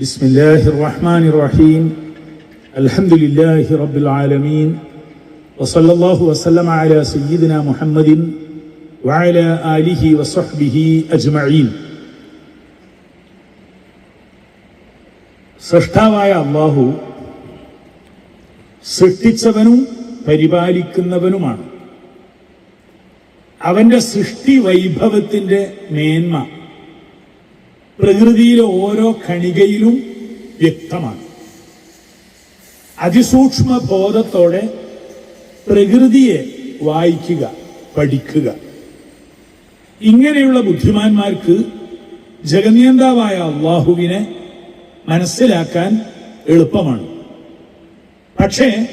بسم الله الرحمن الرحيم الحمد لله رب العالمين وصلى الله وسلم على سيدنا محمد وعلى آله وصحبه أجمعين സൃഷ്ടാവായ അള്ളാഹു സൃഷ്ടിച്ചവനും പരിപാലിക്കുന്നവനുമാണ് അവന്റെ സൃഷ്ടി വൈഭവത്തിന്റെ മേന്മ പ്രകൃതിയിലെ ഓരോ കണികയിലും വ്യക്തമാണ്. അതിസൂക്ഷ്മ ബോധത്തോടെ പ്രകൃതിയെ വായിക്കുക പഠിക്കുക. ഇങ്ങനെയുള്ള ബുദ്ധിമാന്മാർക്ക് ജഗനിയന്താവായ അള്ളാഹുവിനെ മനസ്സിലാക്കാൻ എളുപ്പമാണ്. പക്ഷേ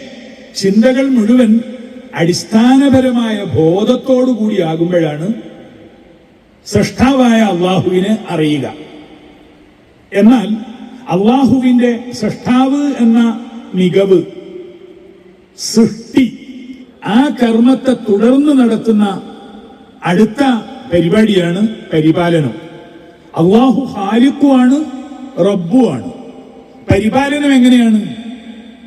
ചിന്തകൾ മുഴുവൻ അടിസ്ഥാനപരമായ ബോധത്തോടു കൂടിയാകുമ്പോഴാണ് സൃഷ്ടാവായ അള്ളാഹുവിനെ അറിയുക. എന്നാൽ അള്ളാഹുവിന്റെ സൃഷ്ടാവ് എന്ന മികവ് സൃഷ്ടി ആ കർമ്മത്തെ തുടർന്ന് നടത്തുന്ന അടുത്ത പരിപാടിയാണ് പരിപാലനം. അള്ളാഹു ഹാലിക്കുമാണ് റബ്ബുമാണ് പരിപാലനം എങ്ങനെയാണ്?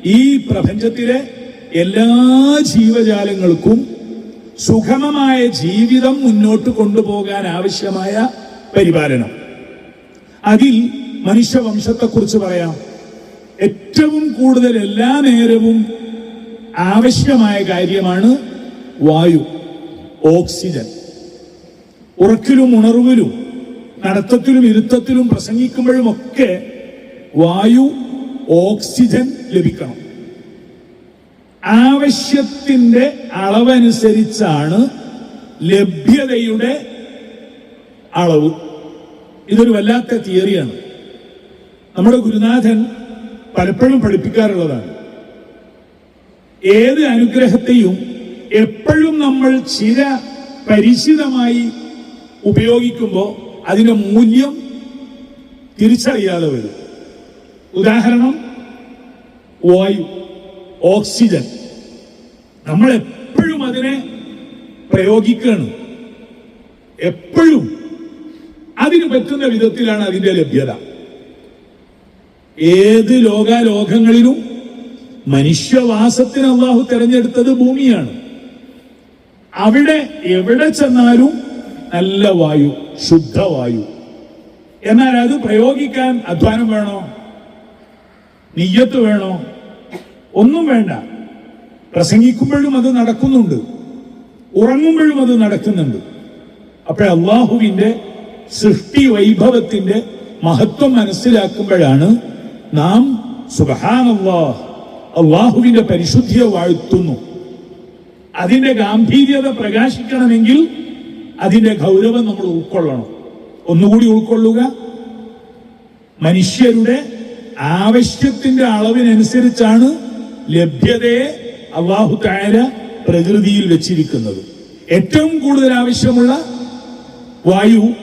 ഈ പ്രപഞ്ചത്തിലെ എല്ലാ ജീവജാലങ്ങൾക്കും സുഗമമായ ജീവിതം മുന്നോട്ട് കൊണ്ടുപോകാൻ ആവശ്യമായ പരിപാലനം. അതിൽ മനുഷ്യവംശത്തെക്കുറിച്ച് പറയാം. ഏറ്റവും കൂടുതൽ എല്ലാ നേരവും ആവശ്യമായ കാര്യമാണ് വായു ഓക്സിജൻ. ഉറക്കിലും ഉണർവിലും നടത്തത്തിലും ഇരുത്തത്തിലും പ്രസംഗിക്കുമ്പോഴും ഒക്കെ വായു ഓക്സിജൻ ലഭിക്കണം. ആവശ്യത്തിന്റെ അളവനുസരിച്ചാണ് ലഭ്യതയുടെ അളവ്. ഇതൊരു വല്ലാത്ത തിയറിയാണ്. നമ്മുടെ ഗുരുനാഥൻ പലപ്പോഴും പഠിപ്പിക്കാറുള്ളതാണ്. ഏത് അനുഗ്രഹത്തെയും എപ്പോഴും നമ്മൾ ചില പരിചിതമായി ഉപയോഗിക്കുമ്പോൾ അതിന്റെ മൂല്യം തിരിച്ചറിയാതെ വരും. ഉദാഹരണം വായു ഓക്സിജൻ. നമ്മൾ എപ്പോഴും അതിനെ പ്രയോഗിക്കണം. എപ്പോഴും അതിന് പറ്റുന്ന വിധത്തിലാണ് അതിന്റെ ലഭ്യത. ഏത് ലോകാലോകങ്ങളിലും മനുഷ്യവാസത്തിന് അള്ളാഹു തെരഞ്ഞെടുത്തത് ഭൂമിയാണ്. അവിടെ എവിടെ ചെന്നാലും നല്ല വായു ശുദ്ധവായു എന്നാൽ അത് പ്രയോഗിക്കാൻ അധ്വാനം വേണോ? നിയ്യത്ത് വേണോ? ഒന്നും വേണ്ട. പ്രസംഗിക്കുമ്പോഴും അത് നടക്കുന്നുണ്ട്. ഉറങ്ങുമ്പോഴും അത് നടക്കുന്നുണ്ട്. അപ്പോൾ അള്ളാഹുവിന്റെ സൃഷ്ടി വൈഭവത്തിന്റെ മഹത്വം മനസ്സിലാക്കുമ്പോഴാണ് നാം സുബഹാനല്ലാഹ് അള്ളാഹുവിന്റെ പരിശുദ്ധിയെ വാഴ്ത്തുന്നു. അതിന്റെ ഗാംഭീര്യത പ്രകാശിക്കണമെങ്കിൽ അതിന്റെ ഗൗരവം നമ്മൾ ഉൾക്കൊള്ളണം. ഒന്നുകൂടി ഉൾക്കൊള്ളുക. മനുഷ്യരുടെ ആവശ്യത്തിന്റെ അളവിനനുസരിച്ചാണ് ലഭ്യതയെ അള്ളാഹു താര പ്രകൃതിയിൽ വെച്ചിരിക്കുന്നത്. ഏറ്റവും കൂടുതൽ ആവശ്യമുള്ള വായു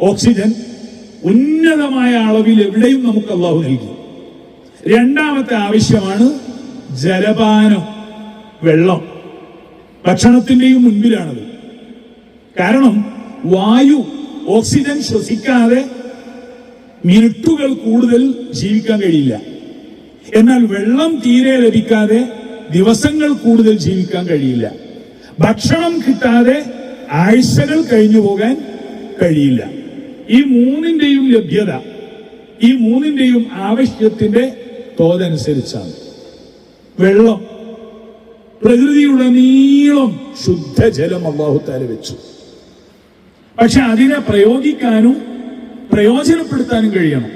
ഓക്സിജൻ ഉന്നതമായ അളവിൽ എവിടെയും നമുക്ക് അള്ളാഹു നൽകി. രണ്ടാമത്തെ ആവശ്യമാണ് ജലപാനം വെള്ളം. ഭക്ഷണത്തിന്റെയും മുൻപിലാണത്. കാരണം വായു ഓക്സിജൻ ശ്വസിക്കാതെ മിനിറ്റുകൾ കൂടുതൽ ജീവിക്കാൻ കഴിയില്ല. എന്നാൽ വെള്ളം തീരെ ലഭിക്കാതെ ദിവസങ്ങൾ കൂടുതൽ ജീവിക്കാൻ കഴിയില്ല. ഭക്ഷണം കിട്ടാതെ ആഴ്ചകൾ കഴിഞ്ഞു പോകാൻ കഴിയില്ല. ഈ മൂന്നിന്റെയും ലഭ്യത ഈ മൂന്നിന്റെയും ആവശ്യത്തിന്റെ തോതനുസരിച്ചാണ്. വെള്ളം പ്രകൃതിയുടെ പ്രകൃതിയുടനീളം ശുദ്ധജലം അള്ളാഹുത്താല വെച്ചു. പക്ഷെ അതിനെ പ്രയോഗിക്കാനും പ്രയോജനപ്പെടുത്താനും കഴിയണം.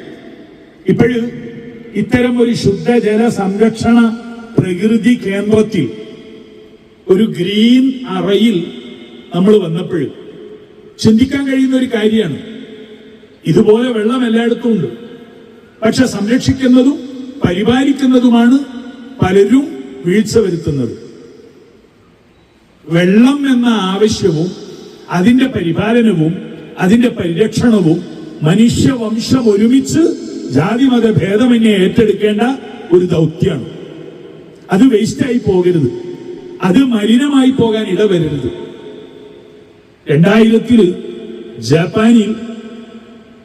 ഇപ്പോഴും ഇത്തരം ഒരു ശുദ്ധജല സംരക്ഷണ പ്രകൃതി കേന്ദ്രത്തിൽ ഒരു ഗ്രീൻ അറയിൽ നമ്മൾ വന്നപ്പോൾ ചിന്തിക്കാൻ കഴിയുന്ന ഒരു കാര്യമാണ്. ഇതുപോലെ വെള്ളം എല്ലായിടത്തും ഉണ്ട്. പക്ഷെ സംരക്ഷിക്കുന്നതും പരിപാലിക്കുന്നതുമാണ് പലരും വീഴ്ച വരുത്തുന്നത്. വെള്ളം എന്ന ആവശ്യവും അതിന്റെ പരിപാലനവും അതിന്റെ പരിരക്ഷണവും മനുഷ്യവംശം ഒരുമിച്ച് ജാതി ജാതിമത ഭേദമന്യെ ഏറ്റെടുക്കേണ്ട ഒരു ദൗത്യമാണ്. അത് വേസ്റ്റായി പോകരുത്. അത് മലിനമായി പോകാൻ ഇടവരരുത്. രണ്ടായിരത്തിൽ ജപ്പാനിൽ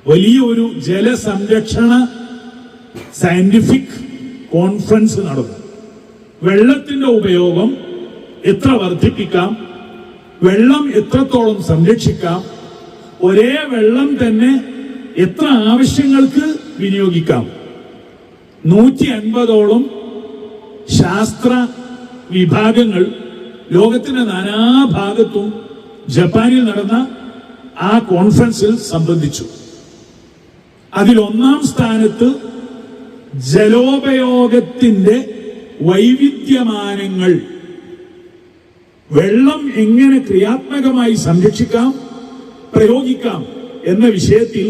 വലിയ ഒരു ജലസംരക്ഷണ സയന്റിഫിക് കോൺഫറൻസ് നടന്നു. വെള്ളത്തിന്റെ ഉപയോഗം എത്ര വർദ്ധിപ്പിക്കാം? വെള്ളം എത്രത്തോളം സംരക്ഷിക്കാം? ഒരേ വെള്ളം തന്നെ എത്ര ആവശ്യങ്ങൾക്ക് വിനിയോഗിക്കാം? നൂറ്റി അൻപതോളം ശാസ്ത്ര വിഭാഗങ്ങൾ ലോകത്തിന്റെ നാനാഭാഗത്തും ജപ്പാനിൽ നടന്ന ആ കോൺഫറൻസിൽ സംബന്ധിച്ചു. അതിൽ ഒന്നാം സ്ഥാനത്ത് ജലോപയോഗത്തിന്റെ വൈവിധ്യമാനങ്ങൾ വെള്ളം എങ്ങനെ ക്രിയാത്മകമായി സംരക്ഷിക്കാം പ്രയോഗിക്കാം എന്ന വിഷയത്തിൽ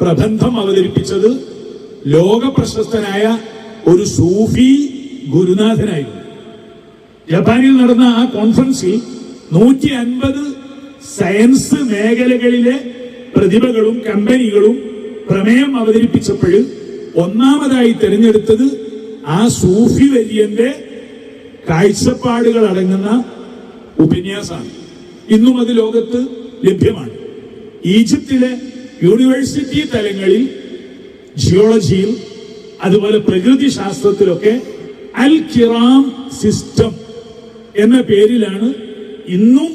പ്രബന്ധം അവതരിപ്പിച്ചത് ലോക പ്രശസ്തനായ ഒരു സൂഫി ഗുരുനാഥനായിരുന്നു. ജപ്പാനിൽ നടന്ന ആ കോൺഫറൻസിൽ നൂറ്റി അൻപത് സയൻസ് മേഖലകളിലെ പ്രതിഭകളും കമ്പനികളും പ്രമേയം അവതരിപ്പിച്ചപ്പോൾ ഒന്നാമതായി തിരഞ്ഞെടുത്തത് ആ സൂഫി വര്യന്റെ കാഴ്ചപ്പാടുകൾ അടങ്ങുന്ന ഉപന്യാസമാണ്. ഇന്നും അത് ലോകത്ത് ലഭ്യമാണ്. ഈജിപ്തിലെ യൂണിവേഴ്സിറ്റി തലങ്ങളിൽ ജിയോളജിയിൽ അതുപോലെ പ്രകൃതി ശാസ്ത്രത്തിലൊക്കെ അൽ കിറാം സിസ്റ്റം എന്ന പേരിലാണ് ഇന്നും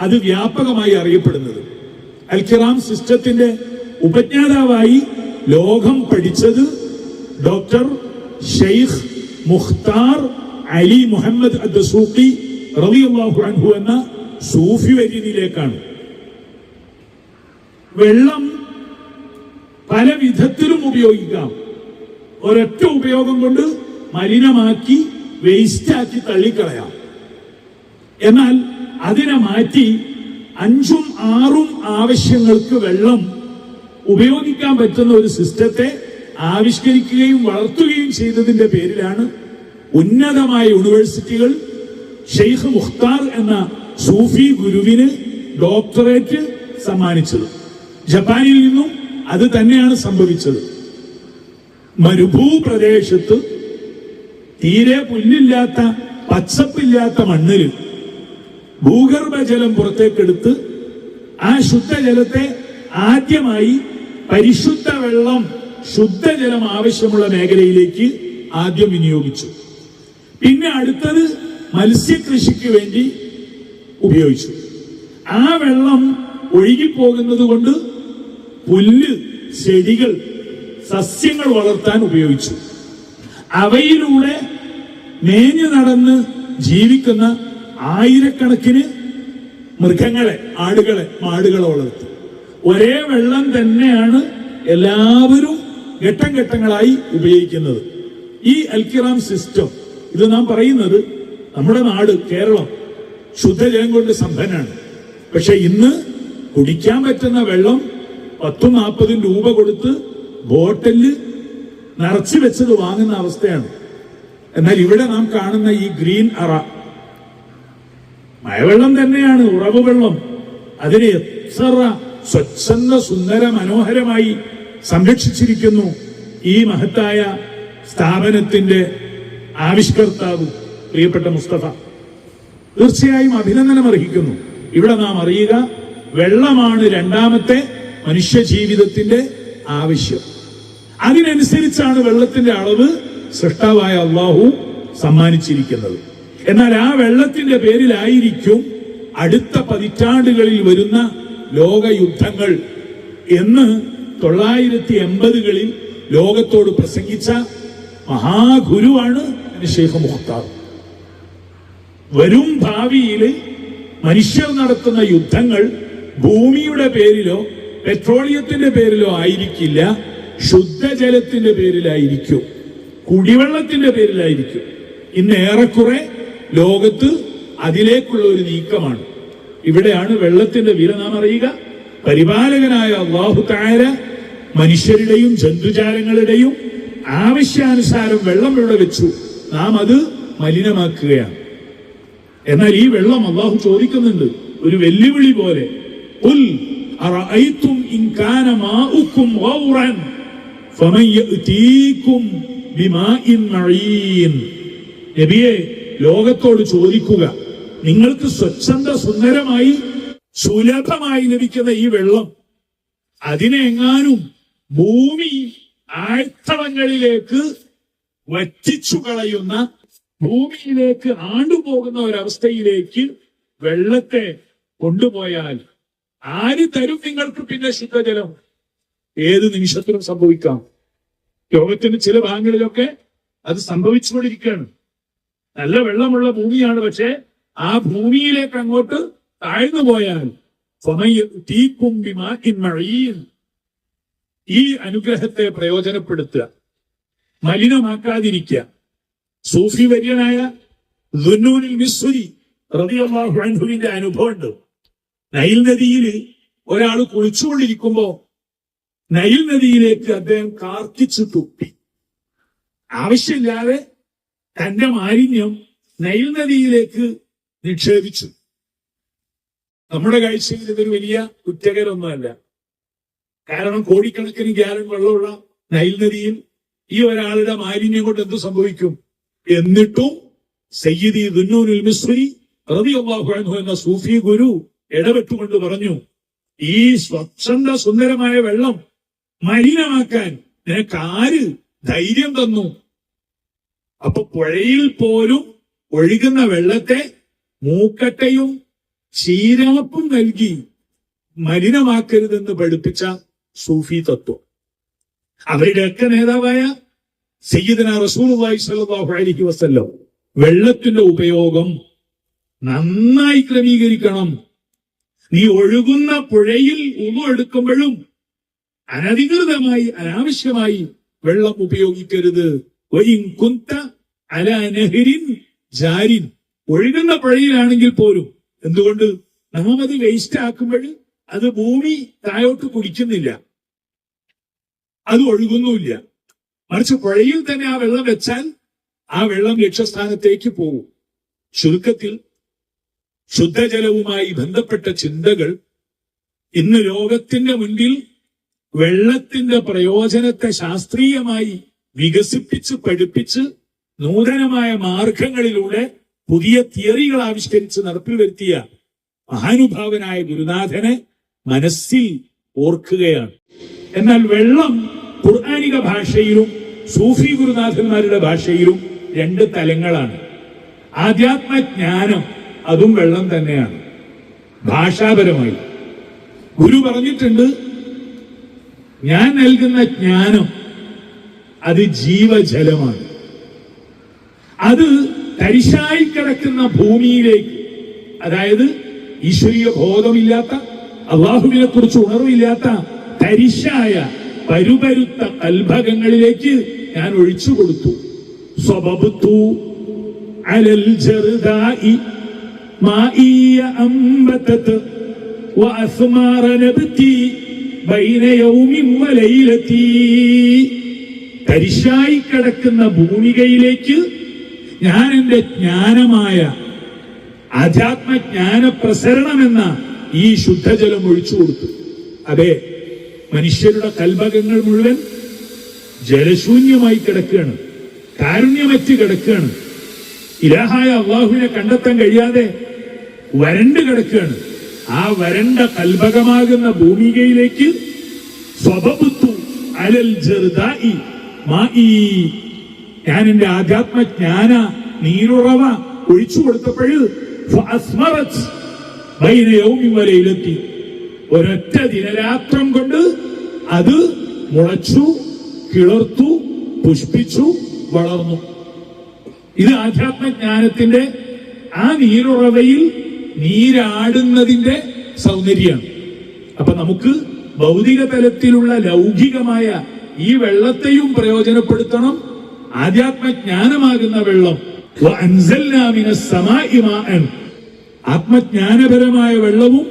അത് വ്യാപകമായി അറിയപ്പെടുന്നത്. അൽ കിറാം സിസ്റ്റത്തിന്റെ ഉപജ്ഞാതാവായി ലോകം പഠിച്ചത് doctor Sheikh Mukhtar Ali Muhammad അദ്സൂഖി റളിയല്ലാഹു അൻഹു എന്ന സൂഫി വര്യനിലേക്കാണ് വെള്ളം പല വിധത്തിലും ഉപയോഗിക്കാം. ഒരൊറ്റ ഉപയോഗം കൊണ്ട് മലിനമാക്കി വേസ്റ്റാക്കി തള്ളിക്കളയാം. എന്നാൽ അതിനെ മാറ്റി അഞ്ചും ആറും ആവശ്യങ്ങൾക്ക് വെള്ളം ഉപയോഗിക്കാൻ പറ്റുന്ന ഒരു സിസ്റ്റത്തെ ആവിഷ്കരിക്കുകയും വളർത്തുകയും ചെയ്തതിന്റെ പേരിലാണ് ഉന്നതമായ യൂണിവേഴ്സിറ്റികൾ ഷെയ്ഖ് മുഖ്താർ എന്ന സൂഫി ഗുരുവിന് ഡോക്ടറേറ്റ് സമ്മാനിച്ചത്. ജപ്പാനിൽ നിന്നും അത് തന്നെയാണ് സംഭവിച്ചത്. മരുഭൂപ്രദേശത്ത് തീരെ പുല്ലില്ലാത്ത പച്ചപ്പില്ലാത്ത മണ്ണിൽ ഭൂഗർഭജലം പുറത്തേക്കെടുത്ത് ആ ശുദ്ധജലത്തെ ആദ്യമായി പരിശുദ്ധ വെള്ളം ശുദ്ധജലം ആവശ്യമുള്ള മേഖലയിലേക്ക് ആദ്യം വിനിയോഗിച്ചു. പിന്നെ അടുത്തത് മത്സ്യകൃഷിക്ക് വേണ്ടി ഉപയോഗിച്ചു. ആ വെള്ളം ഒഴുകിപ്പോകുന്നത് കൊണ്ട് പുല്ല് ചെടികൾ സസ്യങ്ങൾ വളർത്താൻ ഉപയോഗിച്ചു. അവയിലൂടെ മേഞ്ഞു നടന്ന് ജീവിക്കുന്ന ആയിരക്കണക്കിന് മൃഗങ്ങളെ ആടുകളെ മാടുകളെ വളർത്തി. ഒരേ വെള്ളം തന്നെയാണ് എല്ലാവരും ഘട്ടം ഘട്ടങ്ങളായി ഉപയോഗിക്കുന്നത്. ഈ അൽക്കിറാം സിസ്റ്റം ഇത് നാം പറയുന്നത് നമ്മുടെ നാട് കേരളം ശുദ്ധജലം കൊണ്ട് സമ്പന്നാണ് പക്ഷെ ഇന്ന് കുടിക്കാൻ പറ്റുന്ന വെള്ളം പത്തും നാൽപ്പതും രൂപ കൊടുത്ത് ബോട്ടലിൽ നിറച്ചു വെച്ചത് വാങ്ങുന്ന അവസ്ഥയാണ്. എന്നാൽ ഇവിടെ നാം കാണുന്ന ഈ ഗ്രീൻ അറ മഴവെള്ളം തന്നെയാണ് ഉറവ് വെള്ളം. അതിന് എത്ര സ്വച്ഛന്ദ സുന്ദര മനോഹരമായി സംരക്ഷിച്ചിരിക്കുന്നു ഈ മഹത്തായ സ്ഥാപനത്തിന്റെ ആവിഷ്കർത്താവ് പ്രിയപ്പെട്ട മുസ്തഫ. തീർച്ചയായും അഭിനന്ദനം അർഹിക്കുന്നു. ഇവിടെ നാം അറിയുക വെള്ളമാണ് രണ്ടാമത്തെ മനുഷ്യ ജീവിതത്തിന്റെ ആവശ്യം. അതിനനുസരിച്ചാണ് വെള്ളത്തിന്റെ അളവ് സൃഷ്ടാവായ അള്ളാഹു സമ്മാനിച്ചിരിക്കുന്നത്. എന്നാൽ ആ വെള്ളത്തിന്റെ പേരിലായിരിക്കും അടുത്ത പതിറ്റാണ്ടുകളിൽ വരുന്ന ലോകയുദ്ധങ്ങൾ എന്ന് തൊള്ളായിരത്തി എൺപതുകളിൽ ലോകത്തോട് പ്രസംഗിച്ച മഹാഗുരുവാണ് ഷെയ്ഖ് മുഖ്താർ. വരും ഭാവിയിൽ മനുഷ്യർ നടത്തുന്ന യുദ്ധങ്ങൾ ഭൂമിയുടെ പേരിലോ പെട്രോളിയത്തിന്റെ പേരിലോ ആയിരിക്കില്ല ശുദ്ധജലത്തിന്റെ പേരിലായിരിക്കും കുടിവെള്ളത്തിന്റെ പേരിലായിരിക്കും. ഇന്ന് ഏറെക്കുറെ ലോകത്ത് അതിലേക്കുള്ള ഒരു നീക്കമാണ്. ഇവിടെയാണ് വെള്ളത്തിന്റെ വില നാം അറിയുക. പരിപാലകനായ അള്ളാഹു താര മനുഷ്യരുടെയും ജന്തുജാലങ്ങളുടെയും ആവശ്യാനുസാരം വെള്ളം ഇവിടെ വെച്ചു. നാം അത് മലിനമാക്കുകയാണ്. എന്നാൽ ഈ വെള്ളം അള്ളാഹു ചോദിക്കുന്നുണ്ട്. ഒരു വെല്ലുവിളി പോലെ. ഉൽ ലോകത്തോട് ചോദിക്കുക. നിങ്ങൾക്ക് സ്വച്ഛന്ത സുന്ദരമായി സുലഭമായി ലഭിക്കുന്ന ഈ വെള്ളം അതിനെ എങ്ങാനും ഭൂമി ആഴ്ത്തളങ്ങളിലേക്ക് വറ്റിച്ചു കളയുന്ന ഭൂമിയിലേക്ക് ആണ്ടുപോകുന്ന ഒരവസ്ഥയിലേക്ക് വെള്ളത്തെ കൊണ്ടുപോയാൽ ആര് തരും നിങ്ങൾക്ക് പിന്നെ ശുദ്ധജലം? ഏത് നിമിഷത്തിലും സംഭവിക്കാം. ലോകത്തിന്റെ ചില ഭാഗങ്ങളിലൊക്കെ അത് സംഭവിച്ചുകൊണ്ടിരിക്കുകയാണ്. നല്ല വെള്ളമുള്ള ഭൂമിയാണ് പക്ഷെ ആ ഭൂമിയിലേക്ക് അങ്ങോട്ട് താഴ്ന്നു പോയാൽ ഈ അനുഗ്രഹത്തെ പ്രയോജനപ്പെടുത്തുക. മലിനമാക്കാതിരിക്കുക. സൂഫി വര്യനായ ദുന്നൂനിൽ മിസ്സുരി റബിയുവിന്റെ അനുഭവമുണ്ട്. നൈൽ നദിയിൽ ഒരാൾ കുളിച്ചുകൊണ്ടിരിക്കുമ്പോ നൈൽ നദിയിലേക്ക് അദ്ദേഹം കാർക്കിച്ചു തുപ്പി. ആവശ്യമില്ലാതെ തന്റെ മാലിന്യം നൈൽ നദിയിലേക്ക് നിക്ഷേപിച്ചു. നമ്മുടെ കാഴ്ചയിൽ ഇതൊരു വലിയ കുറ്റകരൊന്നുമല്ല കാരണം കോടിക്കണക്കിന് ഗ്യാലൻ വെള്ളമുള്ള നൈൽ നദിയിൽ ഈ ഒരാളുടെ മാലിന്യം കൊണ്ട് എന്ത് സംഭവിക്കും? എന്നിട്ടും സയ്യിദി ദുന്നൂനുൽ മിസ്രി അൻഹു എന്ന സൂഫി ഗുരു ഇടപെട്ടുകൊണ്ട് പറഞ്ഞു ഈ സ്വച്ഛന്ത സുന്ദരമായ വെള്ളം മലിനമാക്കാൻ നിനക്ക് ആര് ധൈര്യം തന്നു? അപ്പൊ പുഴയിൽ പോലും ഒഴുകുന്ന വെള്ളത്തെ മൂക്കട്ടയും ചീരാപ്പും നൽകി മലിനമാക്കരുതെന്ന് പഠിപ്പിച്ച സൂഫി തത്വം. അവരുടെയൊക്കെ നേതാവായ സയ്യിദന റസൂലുള്ളാഹി സ്വല്ലല്ലാഹു അലൈഹി വെള്ളത്തിന്റെ ഉപയോഗം നന്നായി ക്രമീകരിക്കണം. നീ ഒഴുകുന്ന പുഴയിൽ ഉമ എടുക്കുമ്പോഴും അനധികൃതമായി അനാവശ്യമായി വെള്ളം ഉപയോഗിക്കരുത്. ജാരിൻ. ഒഴുകുന്ന പുഴയിലാണെങ്കിൽ പോലും എന്തുകൊണ്ട് നാം അത് വേസ്റ്റ് ആക്കുമ്പോൾ അത് ഭൂമി താഴോട്ട് കുടിക്കുന്നില്ല. അത് ഒഴുകുന്നുമില്ല. മറിച്ച് പുഴയിൽ തന്നെ ആ വെള്ളം വെച്ചാൽ ആ വെള്ളം ലക്ഷ്യസ്ഥാനത്തേക്ക് പോകും. ചുരുക്കത്തിൽ ശുദ്ധജലവുമായി ബന്ധപ്പെട്ട ചിന്തകൾ ഇന്ന് ലോകത്തിന്റെ മുൻപിൽ വെള്ളത്തിന്റെ പ്രയോജനത്തെ ശാസ്ത്രീയമായി വികസിപ്പിച്ച് പഠിപ്പിച്ച് നൂതനമായ മാർഗങ്ങളിലൂടെ പുതിയ തിയറികൾ ആവിഷ്കരിച്ച് നടപ്പിൽ വരുത്തിയ മഹാനുഭാവനായ ഗുരുനാഥനെ മനസ്സിൽ ഓർക്കുകയാണ്. എന്നാൽ വെള്ളം ഖുർആാനിക ഭാഷയിലും സൂഫി ഗുരുനാഥന്മാരുടെ ഭാഷയിലും രണ്ട് തലങ്ങളാണ്. ആധ്യാത്മജ്ഞാനം അതും വെള്ളം തന്നെയാണ്. ഭാഷാപരമായി. ഗുരു പറഞ്ഞിട്ടുണ്ട് ഞാൻ നൽകുന്ന ജ്ഞാനം അത് ജീവജലമാണ്. അത് തരിശായി കിടക്കുന്ന ഭൂമിയിലേക്ക് അതായത് ഈശ്വരീയ ബോധമില്ലാത്ത അള്ളാഹുവിനെ കുറിച്ച് ഉണർവില്ലാത്ത തരിശായ പരുപരുത്ത കൽഭകങ്ങളിലേക്ക് ഞാൻ ഒഴിച്ചു കൊടുത്തു. അലൽ ജർദായി മാഇയ ബൈന യൗമിൻ തരിശായി കിടക്കുന്ന ഭൂമികയിലേക്ക് ഞാൻ എന്റെ ജ്ഞാനമായ അധ്യാത്മജ്ഞാന പ്രസരണമെന്ന ഈ ശുദ്ധജലം ഒഴിച്ചു കൊടുത്തു. അതെ മനുഷ്യരുടെ കൽഭകങ്ങൾ മുഴുവൻ ജലശൂന്യമായി കിടക്കുകയാണ്. കാരുണ്യമറ്റ് കിടക്കുകയാണ്. ഇലാഹായ അള്ളാഹുവിനെ കണ്ടെത്താൻ കഴിയാതെ വരണ്ട് കിടക്കുകയാണ്. ആ വരണ്ട കൽഭകമാകുന്ന ഭൂമികയിലേക്ക് സ്വഭപുത്തു അലൽ ജർദായി മായി ഞാൻ എന്റെ ആധ്യാത്മജ്ഞാന നീരുറവ ഒഴിച്ചു കൊടുത്തപ്പോഴ് ഒരൊറ്റ ദിനരാത്രം കൊണ്ട് അത് മുളച്ചു കിളർത്തു പുഷ്പിച്ചു വളർന്നു. ഇത് ആധ്യാത്മജ്ഞാനത്തിന്റെ ആ നീരുറവയിൽ നീരാടുന്നതിന്റെ സൗന്ദര്യമാണ്. അപ്പൊ നമുക്ക് ഭൗതിക തലത്തിലുള്ള ലൗകികമായ ഈ വെള്ളത്തെയും പ്രയോജനപ്പെടുത്തണം ആധ്യാത്മജ്ഞാനമാകുന്ന വെള്ളം. ആത്മജ്ഞാനപരമായ വെള്ളവും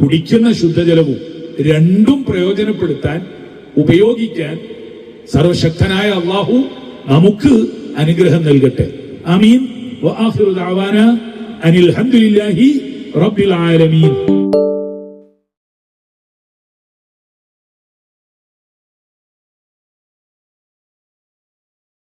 കുടിക്കുന്ന ശുദ്ധജലവും രണ്ടും പ്രയോജനപ്പെടുത്താൻ ഉപയോഗിക്കാൻ സർവശക്തനായ അള്ളാഹു നമുക്ക് അനുഗ്രഹം നൽകട്ടെ. അമീൻ അനിൽ റബ്ബിൽ ആലമീൻ.